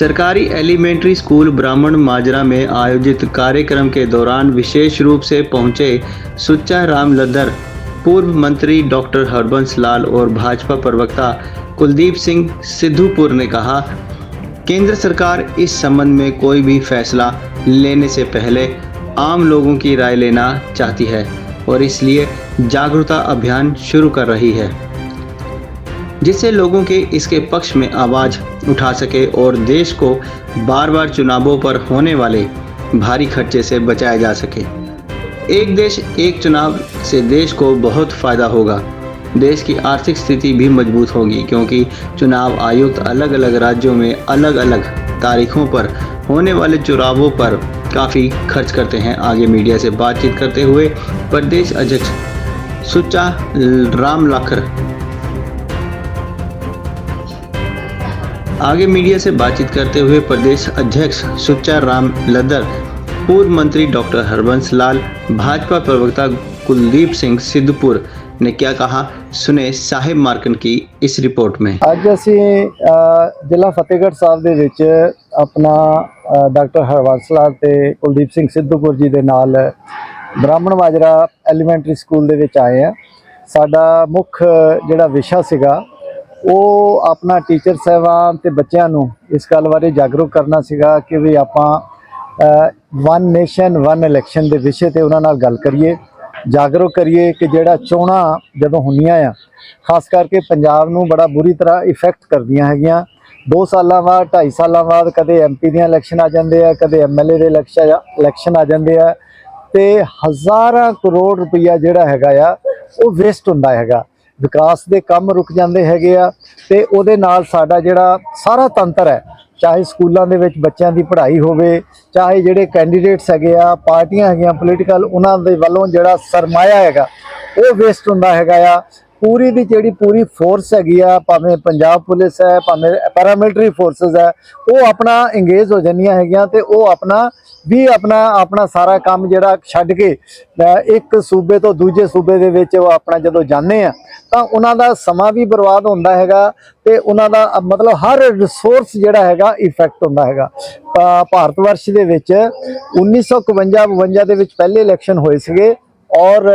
सरकारी elementary school ब्राह्मण माजरा में आयोजित कार्यक्रम के दौरान विशेष रूप से पहुँचे सुच्चा राम लद्दर, पूर्व मंत्री डॉक्टर हरबंस लाल और भाजपा प्रवक्ता कुलदीप सिंह सिद्धूपुर ने कहा, केंद्र सरकार इस संबंध में कोई भी फैसला लेने से पहले आम लोगों की राय लेना चाहती है और इसलिए जागरूकता अभियान शुरू कर रही है। जिससे लोगों के इसके पक्ष में आवाज़ उठा सके और देश को बार बार चुनावों पर होने वाले भारी खर्चे से बचाया जा सके। एक देश, एक चुनाव से देश को बहुत फ़ायदा होगा। देश की आर्थिक स्थिति भी मज़बूत होगी क्योंकि चुनाव आयुक्त अलग अलग राज्यों में अलग अलग तारीखों पर होने वाले चुनावों पर काफ़ी खर्च करते हैं। आगे मीडिया से बातचीत करते हुए प्रदेश अध्यक्ष सुचा राम लाखर आगे मीडिया से बातचीत करते हुए प्रदेश अध्यक्ष सुच्चा राम लद्दर पूर्व मंत्री डॉक्टर हरबंस लाल भाजपा प्रवक्ता कुलदीप सिंह सिद्धपुर ने क्या कहा सुने साहिब मार्कन की इस रिपोर्ट में ਅੱਜ ਅਸੀਂ ਅ, ਜ਼ਿਲ੍ਹਾ ਫਤਿਹਗੜ੍ਹ ਸਾਹਿਬ ਦੇ ਵਿੱਚ ਆਪਣਾ ਅ, ਡਾਕਟਰ ਹਰਵੰਸ ਲਾਲ ਤੇ ਕੁਲਦੀਪ ਸਿੰਘ ਸਿੱਧੂਪੁਰ ਜੀ ਦੇ ਨਾਲ ਬ੍ਰਾਹਮਣ ਮਾਜਰਾ ਐਲੀਮੈਂਟਰੀ ਸਕੂਲ ਦੇ ਵਿੱਚ ਆਏ ਆ ਸਾਡਾ ਮੁੱਖ ਜਿਹੜਾ ਵਿਸ਼ਾ ਸੀਗਾ ਉਹ ਆਪਣਾ ਟੀਚਰ ਸਾਹਿਬਾਨ ਤੇ ਬੱਚਿਆਂ ਨੂੰ ਇਸ ਗੱਲ ਬਾਰੇ ਜਾਗਰੂਕ ਕਰਨਾ ਸੀਗਾ ਕਿ ਵੀ ਆਪਾਂ ਵਨ ਨੇਸ਼ਨ ਵਨ ਇਲੈਕਸ਼ਨ ਦੇ ਵਿਸ਼ੇ ਤੇ ਉਹਨਾਂ ਨਾਲ ਗੱਲ ਕਰੀਏ, ਜਾਗਰੂਕ ਕਰੀਏ ਕਿ ਜਿਹੜਾ ਚੋਣਾਂ ਜਦੋਂ ਹੁੰਦੀਆਂ ਆ, ਖਾਸ ਕਰਕੇ ਪੰਜਾਬ ਨੂੰ ਬੜਾ ਬੁਰੀ ਤਰ੍ਹਾਂ ਇਫੈਕਟ ਕਰਦੀਆਂ ਹੈਗੀਆਂ। 2 ਸਾਲਾਂ ਬਾਅਦ 2.5 ਸਾਲਾਂ ਬਾਅਦ ਕਦੇ ਐਮਪੀ ਦੀਆਂ ਇਲੈਕਸ਼ਨ ਆ ਜਾਂਦੇ ਆ, ਕਦੇ ਐਮਐਲਏ ਦੇ ਇਲੈਕਸ਼ਨ ਇਲੈਕਸ਼ਨ ਆ ਜਾਂਦੇ ਆ। ਤੇ ਹਜ਼ਾਰਾਂ ਕਰੋੜ ਰੁਪਈਆ ਜਿਹੜਾ ਹੈਗਾ ਆ, ਉਹ ਵੇਸਟ ਹੁੰਦਾ ਹੈਗਾ। ਵਿਕਾਸ ਦੇ ਕੰਮ ਰੁਕ ਜਾਂਦੇ ਹੈਗੇ ਆ ਤੇ ਉਹਦੇ ਨਾਲ ਸਾਡਾ ਜਿਹੜਾ ਸਾਰਾ ਤੰਤਰ ਹੈ, ਚਾਹੇ ਸਕੂਲਾਂ ਦੇ ਵਿੱਚ ਬੱਚਿਆਂ ਦੀ ਪੜ੍ਹਾਈ ਹੋਵੇ, ਚਾਹੇ ਜਿਹੜੇ ਕੈਂਡੀਡੇਟਸ ਹੈਗੇ ਆ, ਪਾਰਟੀਆਂ ਹੈਗੀਆਂ ਪੋਲੀਟੀਕਲ ਉਹਨਾਂ ਦੇ ਵੱਲੋਂ ਜਿਹੜਾ ਸਰਮਾਇਆ ਹੈਗਾ, ਉਹ ਵੇਸਟ ਹੁੰਦਾ ਹੈਗਾ ਆ। ਪੂਰੀ ਦੀ ਜਿਹੜੀ ਪੂਰੀ ਫੋਰਸ ਹੈਗੀ ਆ, ਭਾਵੇਂ ਪੰਜਾਬ ਪੁਲਿਸ ਹੈ, ਭਾਵੇਂ ਪੈਰਾਮਿਲਟਰੀ ਫੋਰਸਸ ਹੈ, ਉਹ ਆਪਣਾ ਇੰਗੇਜ ਹੋ ਜਾਂਦੀਆਂ ਹੈਗੀਆਂ ਤੇ ਉਹ ਆਪਣਾ ਵੀ ਆਪਣਾ ਆਪਣਾ ਸਾਰਾ ਕੰਮ ਜਿਹੜਾ ਛੱਡ ਕੇ ਇੱਕ ਸੂਬੇ ਤੋਂ ਦੂਜੇ ਸੂਬੇ ਦੇ ਵਿੱਚ ਉਹ ਆਪਣਾ ਜਦੋਂ ਜਾਂਦੇ ਆ, ਤਾਂ ਉਹਨਾਂ ਦਾ ਸਮਾਂ ਵੀ ਬਰਬਾਦ ਹੁੰਦਾ ਹੈਗਾ ਤੇ ਉਹਨਾਂ ਦਾ, ਮਤਲਬ ਹਰ ਰਿਸੋਰਸ ਜਿਹੜਾ ਹੈਗਾ ਇਫੈਕਟ ਹੁੰਦਾ ਹੈਗਾ। ਭਾਰਤ ਵਰਸ਼ ਦੇ ਵਿੱਚ 1951 52 ਦੇ ਵਿੱਚ ਪਹਿਲੇ ਇਲੈਕਸ਼ਨ ਹੋਏ ਸੀਗੇ ਔਰ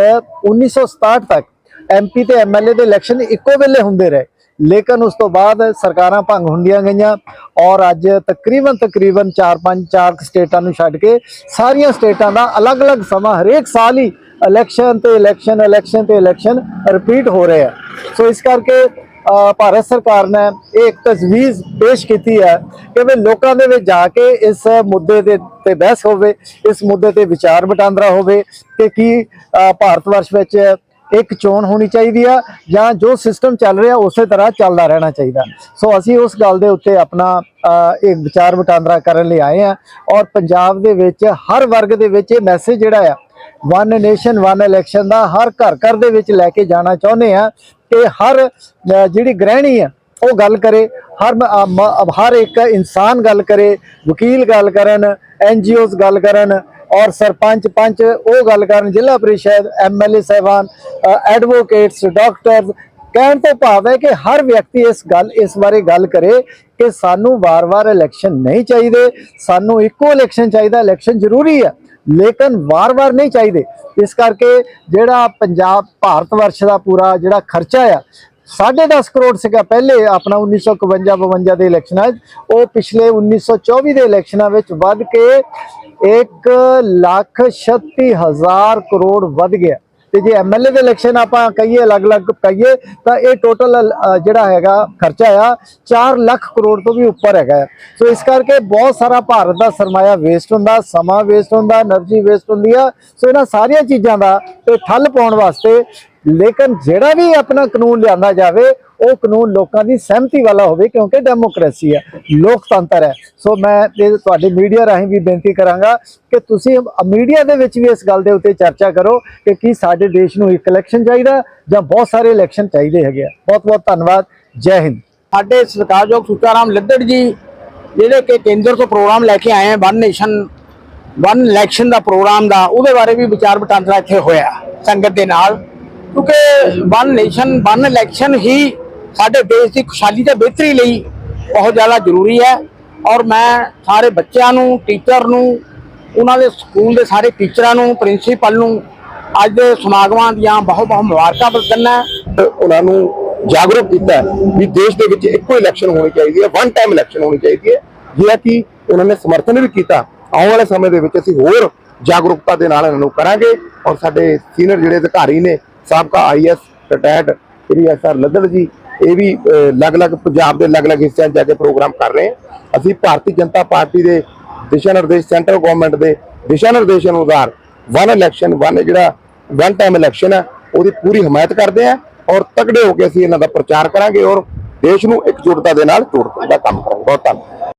1967 ਤੱਕ ਐਮਪੀ ਤੇ ਐਮਐਲਏ ਦੇ ਇਲੈਕਸ਼ਨ ਇੱਕੋ ਵੇਲੇ ਹੁੰਦੇ ਰਹੇ। ਲੇਕਿਨ ਉਸ ਤੋਂ ਬਾਅਦ ਸਰਕਾਰਾਂ ਭੰਗ ਹੁੰਦੀਆਂ ਗਈਆਂ ਔਰ ਅੱਜ ਤਕਰੀਬਨ ਤਕਰੀਬਨ 4-5 ਚਾਰ ਸਟੇਟਾਂ ਨੂੰ ਛੱਡ ਕੇ ਸਾਰੀਆਂ ਸਟੇਟਾਂ ਦਾ ਅਲੱਗ-ਅਲੱਗ ਸਮਾਂ ਹਰੇਕ ਸਾਲ ਹੀ ਇਲੈਕਸ਼ਨ ਤੇ ਇਲੈਕਸ਼ਨ ਇਲੈਕਸ਼ਨ ਤੇ ਇਲੈਕਸ਼ਨ ਰਿਪੀਟ ਹੋ ਰਹੇ ਆ। ਸੋ ਇਸ ਕਰਕੇ ਭਾਰਤ ਸਰਕਾਰ ਨੇ ਇਹ ਇੱਕ ਤਜਵੀਜ਼ ਪੇਸ਼ ਕੀਤੀ ਹੈ ਕਿ ਵੀ ਲੋਕਾਂ ਦੇ ਵਿੱਚ ਜਾ ਕੇ ਇਸ ਮੁੱਦੇ ਦੇ ਤੇ ਬਹਿਸ ਹੋਵੇ, ਇਸ ਮੁੱਦੇ ਤੇ ਵਿਚਾਰ ਵਟਾਂਦਰਾ ਹੋਵੇ ਕਿ ਕੀ ਭਾਰਤ ਵਰਸ਼ ਵਿੱਚ ਇੱਕ ਚੋਣ ਹੋਣੀ ਚਾਹੀਦੀ ਆ ਜਾਂ ਜੋ ਸਿਸਟਮ ਚੱਲ ਰਿਹਾ ਉਸੇ ਤਰ੍ਹਾਂ ਚੱਲਦਾ ਰਹਿਣਾ ਚਾਹੀਦਾ। ਸੋ ਅਸੀਂ ਉਸ ਗੱਲ ਦੇ ਉੱਤੇ ਆਪਣਾ ਅ, ਇੱਕ ਵਿਚਾਰ ਵਟਾਂਦਰਾ ਕਰਨ ਲਈ ਆਏ ਆ ਔਰ ਪੰਜਾਬ ਦੇ ਵਿੱਚ ਹਰ ਵਰਗ ਦੇ ਵਿੱਚ ਇਹ ਮੈਸੇਜ ਜਿਹੜਾ ਆ ਵਨ ਨੇਸ਼ਨ ਵਨ ਇਲੈਕਸ਼ਨ ਦਾ ਹਰ ਘਰ ਘਰ ਦੇ ਵਿੱਚ ਲੈ ਕੇ ਜਾਣਾ ਚਾਹੁੰਦੇ ਆ ਕਿ ਹਰ ਜਿਹੜੀ ਗ੍ਰਹਿਣੀ ਆ ਉਹ ਗੱਲ ਕਰੇ ਹਰ ਹਰ ਇੱਕ ਇਨਸਾਨ ਗੱਲ ਕਰੇ ਵਕੀਲ ਗੱਲ ਕਰਨ ਐਨਜੀਓਜ਼ ਗੱਲ ਕਰਨ ਔਰ ਸਰਪੰਚ ਪੰਚ ਉਹ ਗੱਲ ਕਰਨ, ਜ਼ਿਲ੍ਹਾ ਪ੍ਰੀਸ਼ਦ ਐਮਐਲਏ ਸਹਿਬਾਨ ਐਡਵੋਕੇਟਸ ਡਾਕਟਰ ਕਹਿਣ ਤੋਂ ਭਾਵ ਹੈ ਕਿ ਹਰ ਵਿਅਕਤੀ ਇਸ ਗੱਲ, ਇਸ ਬਾਰੇ ਗੱਲ ਕਰੇ ਕਿ ਸਾਨੂੰ ਵਾਰ-ਵਾਰ ਇਲੈਕਸ਼ਨ ਨਹੀਂ ਚਾਹੀਦੇ, ਸਾਨੂੰ ਇੱਕੋ ਇਲੈਕਸ਼ਨ ਚਾਹੀਦਾ ਇਲੈਕਸ਼ਨ ਜ਼ਰੂਰੀ ਹੈ, ਲੇਕਿਨ ਵਾਰ-ਵਾਰ ਨਹੀਂ ਚਾਹੀਦੇ। ਇਸ ਕਰਕੇ ਜਿਹੜਾ ਪੰਜਾਬ, ਭਾਰਤ ਵਰਸ਼ ਦਾ ਪੂਰਾ ਜਿਹੜਾ ਖਰਚਾ ਆ 10.5 ਕਰੋੜ ਸੀਗਾ ਪਹਿਲੇ ਆਪਣਾ 1951 52 ਦੇ ਇਲੈਕਸ਼ਨਾਂ 'ਚ ਉਹ ਪਿਛਲੇ 1924 ਦੇ ਇਲੈਕਸ਼ਨਾਂ ਵਿੱਚ ਵੱਧ ਕੇ ਇੱਕ ਲੱਖ 36000 ਕਰੋੜ ਵੱਧ ਗਿਆ। ਤੇ ਜੇ ਐਮਐਲਏ ਦੇ ਇਲੈਕਸ਼ਨ ਆਪਾਂ ਕਹੀਏ, ਅਲੱਗ-ਅਲੱਗ ਕਹੀਏ, ਤਾਂ ਇਹ ਟੋਟਲ ਜਿਹੜਾ ਹੈਗਾ ਖਰਚਾ ਆ 4 ਲੱਖ ਕਰੋੜ ਤੋਂ ਵੀ ਉੱਪਰ ਹੈਗਾ ਸੋ ਇਸ ਕਰਕੇ ਬਹੁਤ ਸਾਰਾ ਭਾਰਤ ਦਾ ਸਰਮਾਇਆ ਵੇਸਟ ਹੁੰਦਾ, ਸਮਾਂ ਵੇਸਟ ਹੁੰਦਾ એનર્ਜੀ ਵੇਸਟ ਹੁੰਦੀ ਆ। ਸੋ ਇਹਨਾਂ ਸਾਰੀਆਂ ਚੀਜ਼ਾਂ ਦਾ ਤੇ ਠੱਲ ਪਾਉਣ ਵਾਸਤੇ ਲੇਕਿਨ ਜਿਹੜਾ ਵੀ ਆਪਣਾ ਕਾਨੂੰਨ ਲਿਆਂਦਾ ਜਾਵੇ ਉਹ ਕਾਨੂੰਨ ਲੋਕਾਂ ਦੀ ਸਹਿਮਤੀ ਵਾਲਾ ਹੋਵੇ ਕਿਉਂਕਿ ਡੈਮੋਕ੍ਰੇਸੀ ਹੈ, ਲੋਕਤੰਤਰ ਹੈ। ਸੋ ਮੈਂ ਤੁਹਾਡੇ ਮੀਡੀਆ ਰਾਹੀਂ ਵੀ ਬੇਨਤੀ ਕਰਾਂਗਾ ਕਿ ਤੁਸੀਂ ਮੀਡੀਆ ਦੇ ਵਿੱਚ ਵੀ ਇਸ ਗੱਲ ਦੇ ਉੱਤੇ ਚਰਚਾ ਕਰੋ ਕਿ ਕੀ ਸਾਡੇ ਦੇਸ਼ ਨੂੰ ਇੱਕ ਇਲੈਕਸ਼ਨ ਚਾਹੀਦਾ ਜਾਂ ਬਹੁਤ ਸਾਰੇ ਇਲੈਕਸ਼ਨ ਚਾਹੀਦੇ ਹੈਗੇ ਆ। ਬਹੁਤ ਬਹੁਤ ਧੰਨਵਾਦ। ਜੈ ਹਿੰਦ। ਸਾਡੇ ਸਤਿਕਾਰਯੋਗ ਸੁਚਾਰਾਮ ਲੱਦੜ ਜੀ, ਜਿਹੜੇ ਕਿ ਕੇਂਦਰ ਤੋਂ ਪ੍ਰੋਗਰਾਮ ਲੈ ਕੇ ਆਏ ਆ ਵਨ ਨੇਸ਼ਨ ਵਨ ਇਲੈਕਸ਼ਨ ਦਾ ਪ੍ਰੋਗਰਾਮ ਦਾ, ਉਹਦੇ ਬਾਰੇ ਵੀ ਵਿਚਾਰ ਵਟਾਂਦਰਾ ਇੱਥੇ ਹੋਇਆ ਸੰਗਤ ਦੇ ਨਾਲ। ਕਿਉਂਕਿ ਵਨ ਨੇਸ਼ਨ ਵਨ ਇਲੈਕਸ਼ਨ ਹੀ ਸਾਡੇ ਦੇਸ਼ ਦੀ ਖੁਸ਼ਹਾਲੀ ਤੇ ਬਿਹਤਰੀ ਲਈ ਬਹੁਤ ਜ਼ਿਆਦਾ ਜ਼ਰੂਰੀ ਹੈ ਔਰ ਮੈਂ ਸਾਰੇ ਬੱਚਿਆਂ ਨੂੰ ਟੀਚਰ ਨੂੰ, ਉਹਨਾਂ ਦੇ ਸਕੂਲ ਦੇ ਸਾਰੇ ਟੀਚਰਾਂ ਨੂੰ ਪ੍ਰਿੰਸੀਪਲ ਨੂੰ ਅੱਜ ਦੇ ਸਮਾਗਮਾਂ ਦੀਆਂ ਬਹੁਤ ਬਹੁਤ ਮੁਬਾਰਕਾਂ ਦਿੰਦਾ ਉਹਨਾਂ ਨੂੰ ਜਾਗਰੂਕ ਕੀਤਾ ਵੀ ਦੇਸ਼ ਦੇ ਵਿੱਚ ਇੱਕੋ ਇਲੈਕਸ਼ਨ ਹੋਣੀ ਚਾਹੀਦੀ ਹੈ ਵਨ ਟਾਈਮ ਇਲੈਕਸ਼ਨ ਹੋਣੀ ਚਾਹੀਦੀ ਹੈ। ਜਿਹੜਾ ਕਿ ਉਹਨਾਂ ਨੇ ਸਮਰਥਨ ਵੀ ਕੀਤਾ। ਆਉਣ ਵਾਲੇ ਸਮੇਂ ਦੇ ਵਿੱਚ ਅਸੀਂ ਹੋਰ ਜਾਗਰੂਕਤਾ ਦੇ ਨਾਲ ਇਹਨਾਂ ਨੂੰ ਕਰਾਂਗੇ ਔਰ ਸਾਡੇ ਸੀਨੀਅਰ ਜਿਹੜੇ ਅਧਿਕਾਰੀ ਨੇ, ਸਾਬਕਾ IAS retired Shri SR Laddar ji ਇਹ ਵੀ ਅਲੱਗ-ਅਲੱਗ ਪੰਜਾਬ ਦੇ ਅਲੱਗ-ਅਲੱਗ ਹਿੱਸਿਆਂ 'ਚ ਜਾ ਕੇ ਪ੍ਰੋਗਰਾਮ ਕਰ ਰਹੇ ਹਾਂ। ਅਸੀਂ ਭਾਰਤੀ ਜਨਤਾ ਪਾਰਟੀ ਦੇ ਦਿਸ਼ਾ ਨਿਰਦੇਸ਼, ਸੈਂਟਰਲ ਗਵਰਨਮੈਂਟ ਦੇ ਦਿਸ਼ਾ ਨਿਰਦੇਸ਼ ਅਨੁਸਾਰ ਵਨ ਇਲੈਕਸ਼ਨ ਵਨ ਜਿਹੜਾ ਵਨ ਟਾਈਮ ਇਲੈਕਸ਼ਨ ਹੈ ਉਹਦੀ ਪੂਰੀ ਹਮਾਇਤ ਕਰਦੇ ਆ ਔਰ ਤਗੜੇ ਹੋ ਕੇ ਅਸੀਂ ਇਹਨਾਂ ਦਾ ਪ੍ਰਚਾਰ ਕਰਾਂਗੇ ਔਰ ਦੇਸ਼ ਨੂੰ ਇਕਜੁੱਟਤਾ ਦੇ ਨਾਲ ਜੋੜਨ ਦਾ ਕੰਮ ਕਰਾਂਗੇ। ਬਹੁਤ ਧੰਨਵਾਦ।